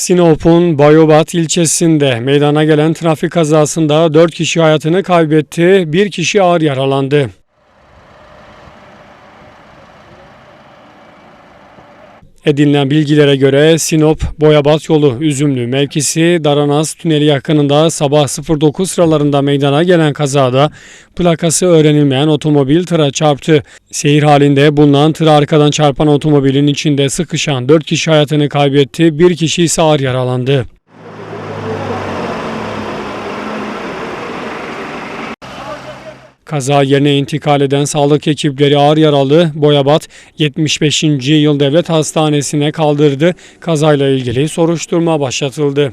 Sinop'un Bayobat ilçesinde meydana gelen trafik kazasında 4 kişi hayatını kaybetti, 1 kişi ağır yaralandı. Edinilen bilgilere göre Sinop Boyabat yolu Üzümlü mevkisi Daranaz Tüneli yakınında sabah 09 sıralarında meydana gelen kazada plakası öğrenilmeyen otomobil tıra çarptı. Seyir halinde bulunan tıra arkadan çarpan otomobilin içinde sıkışan 4 kişi hayatını kaybetti, 1 kişi ise ağır yaralandı. Kaza yerine intikal eden sağlık ekipleri ağır yaralı Boyabat 75. Yıl Devlet Hastanesi'ne kaldırdı. Kazayla ilgili soruşturma başlatıldı.